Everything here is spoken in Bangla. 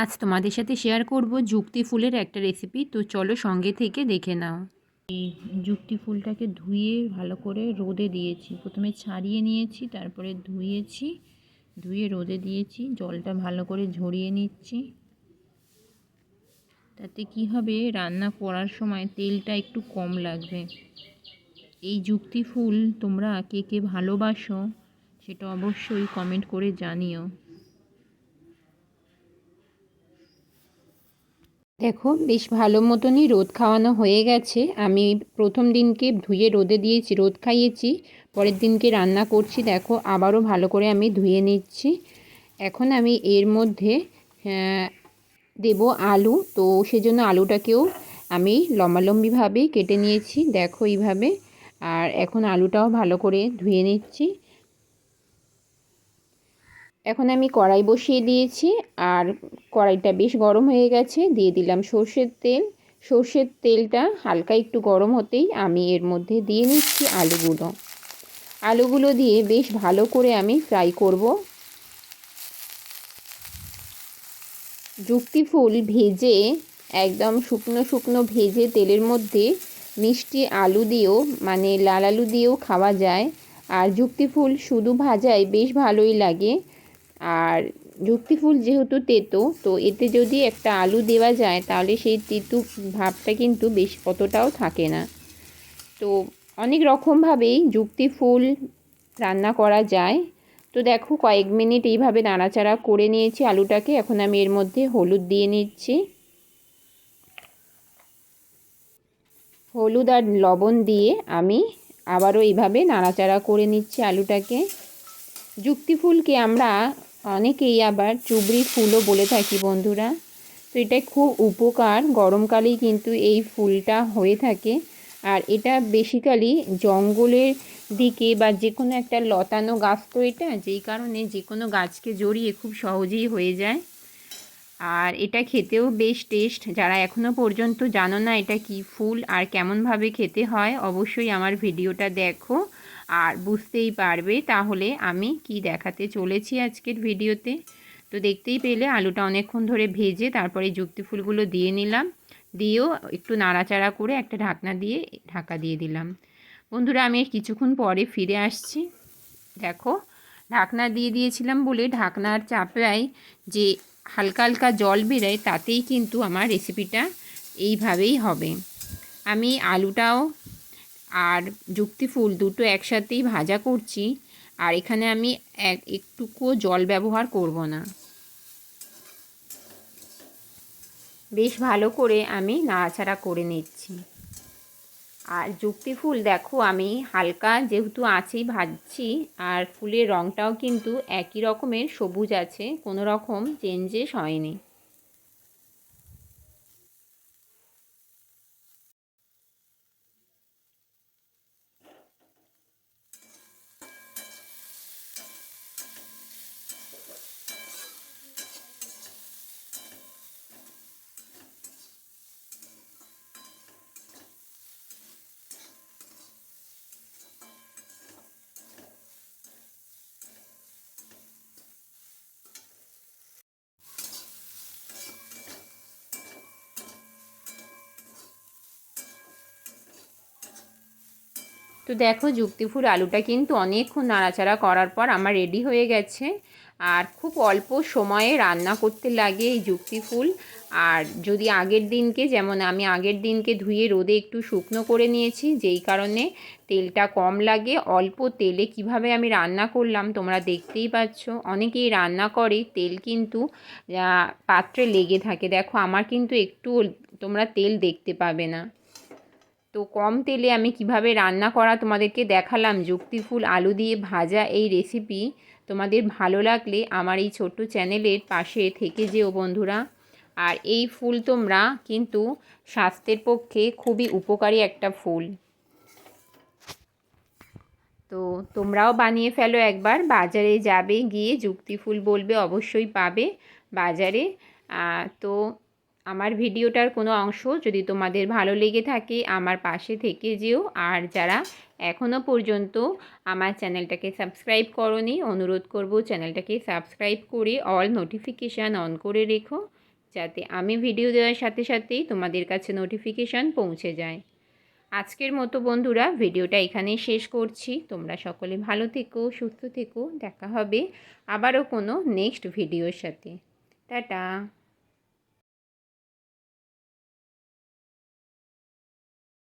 আজ তোমাদের সাথে শেয়ার করব যুক্তি ফুলের একটা রেসিপি তো চলো সঙ্গে থেকে দেখে নাও। এই যুক্তি ফুলটাকে ধুয়ে ভালো করে রোদে দিয়েছি। প্রথমে ছাড়িয়ে নিয়েছি, তারপরে ধুয়েছি, ধুয়ে রোদে দিয়েছি, জলটা ভালো করে ঝরিয়ে নিচ্ছি। তাতে কি হবে, রান্না করার সময় তেলটা একটু কম লাগবে। এই যুক্তি ফুল তোমরা কে কে ভালোবাসো সেটা অবশ্যই কমেন্ট করে জানিও। দেখো, বেশ ভালো মতনই রোদ খাওয়ানো হয়ে গেছে। আমি প্রথম দিনকে ধুয়ে রোদে দিয়েছি, রোদ খাইয়েছি, পরের দিনকে রান্না করছি। দেখো, আবারও ভালো করে আমি ধুয়ে নিচ্ছি। এখন আমি এর মধ্যে দেব আলু। তো সেজন্য আলুটাকেও আমি লম্বালম্বিভাবেই কেটে নিয়েছি। দেখো এইভাবে। আর এখন আলুটাও ভালো করে ধুয়ে নিচ্ছি। এখন আমি কড়াই বসিয়ে দিয়েছি আর কড়াইটা বেশ গরম হয়ে গেছে। দিয়ে দিলাম সর্ষের তেল। সর্ষের তেলটা হালকা একটু গরম হতেই আমি এর মধ্যে দিয়ে নিচ্ছি আলুগুলো। আলুগুলো দিয়ে বেশ ভালো করে আমি ফ্রাই করব। যুক্তি ফুল ভেজে, একদম শুকনো শুকনো ভেজে তেলের মধ্যে মিষ্টি আলু দিয়েও মানে লাল আলু দিয়েও খাওয়া যায়। আর যুক্তি ফুল শুধু ভাজায় বেশ ভালোই লাগে। আর যুক্তি ফুল যেহেতু তেতো, তো এতে যদি একটা আলু দেওয়া যায়, তাহলে সেই তেতু ভাবটা কিন্তু বেশ অতটাও থাকে না। তো অনেক রকমভাবেই যুক্তি ফুল রান্না করা যায়। তো দেখো কয়েক মিনিট এইভাবে নাড়াচাড়া করে নিয়েছি আলুটাকে, এখন আমি এর মধ্যে হলুদ দিয়ে নিচ্ছি। হলুদ আর লবণ দিয়ে আমি আবারও এইভাবে নাড়াচাড়া করে নিচ্ছি আলুটাকে। যুক্তি ফুলকে আমরা অনেকেই আবার চুবড়ি ফুলও বলে থাকি বন্ধুরা। তো এটা খুব উপকার, গরমকালেই কিন্তু এই ফুলটা হয়ে থাকে। আর এটা বেসিক্যালি জঙ্গলের দিকে বা যে কোনো একটা লতানো গাছ তো এটা, যেই কারণে যে কোনো গাছকে জড়িয়ে খুব সহজেই হয়ে যায়। আর এটা খেতেও বেশ টেস্ট যারা এখনও পর্যন্ত জানো না এটা কি ফুল আর কেমনভাবে খেতে হয়, অবশ্যই আমার ভিডিওটা দেখো। আর বুঝতেই পারবে তাহলে আমি কি দেখাতে চলেছি আজকের ভিডিওতে। তো দেখতেই পেলে আলুটা অনেকক্ষণ ধরে ভেজে তারপরে যুক্তি ফুলগুলো দিয়ে নিলাম। দিয়েও একটু নাড়াচাড়া করে একটা ঢাকনা দিয়ে ঢাকা দিয়ে দিলাম। বন্ধুরা, আমি কিছুক্ষণ পরে ফিরে আসছি। দেখো, ঢাকনা দিয়ে দিয়েছিলাম বলে ঢাকনার চাপায় যে হালকা হালকা জল বেরোয়, তাতেই কিন্তু আমার রেসিপিটা এইভাবেই হবে। আমি আলুটাও আর যুক্তি ফুল দুটো একসাথেই ভাজা করছি। আর এখানে আমি এক একটুকুও জল ব্যবহার করব না। বেশ ভালো করে আমি নাড়াচাড়া করে নিচ্ছি। আর যুক্তি ফুল দেখো, আমি হালকা যেহেতু আছেই ভাজছি, আর ফুলের রঙটাও কিন্তু একই রকমের, সবুজ আছে, কোনো রকম চেঞ্জেস হয়নি। তো দেখো যুক্তিফুল আলুটা কিন্তু অনেকক্ষণ নাড়াচাড়া করার পর আমার রেডি হয়ে গেছে। আর খুব অল্প সময়ে রান্না করতে লাগে এই যুক্তি ফুল আর যদি আগের দিনকে, যেমন আমি আগের দিনকে ধুয়ে রোদে একটু শুকনো করে নিয়েছি, যেই কারণে তেলটা কম লাগে, অল্প তেলে কীভাবে আমি রান্না করলাম তোমরা দেখতেই পাচ্ছ। অনেকেই রান্না করে, তেল কিন্তু পাত্রে লেগে থাকে। দেখো, আমার কিন্তু একটু তোমরা তেল দেখতে পাবে না। তো কম তেলে আমি কীভাবে রান্না করা তোমাদেরকে দেখালাম? যুক্তিফুল আলু দিয়ে ভাজা এই রেসিপি তোমাদের ভালো লাগলে আমার এই ছোট্ট চ্যানেলের পাশে থেকে যেও বন্ধুরা। আর এই ফুল তোমরা কিন্তু স্বাস্থ্যের পক্ষে খুবই উপকারী একটা ফুল। তো তোমরাও বানিয়ে ফেলো একবার। বাজারে যাবে গিয়ে যুক্তি ফুল বলবে অবশ্যই পাবে বাজারে। তো আমার ভিডিওটার কোনো অংশ যদি তোমাদের ভালো লেগে থাকে আমার পাশে থেকে যেও। আর যারা এখনও পর্যন্ত আমার চ্যানেলটাকে সাবস্ক্রাইব করনি, অনুরোধ করব চ্যানেলটাকে সাবস্ক্রাইব করে অল নোটিফিকেশান অন করে রেখো, যাতে আমি ভিডিও দেওয়ার সাথে সাথেই তোমাদের কাছে নোটিফিকেশান পৌঁছে যায়। আজকের মতো বন্ধুরা, ভিডিওটা এখানেই শেষ করছি। তোমরা সকলে ভালো থেকো, সুস্থ থেকো, দেখা হবে আবারও কোনো নেক্সট ভিডিওর সাথে। টাটা!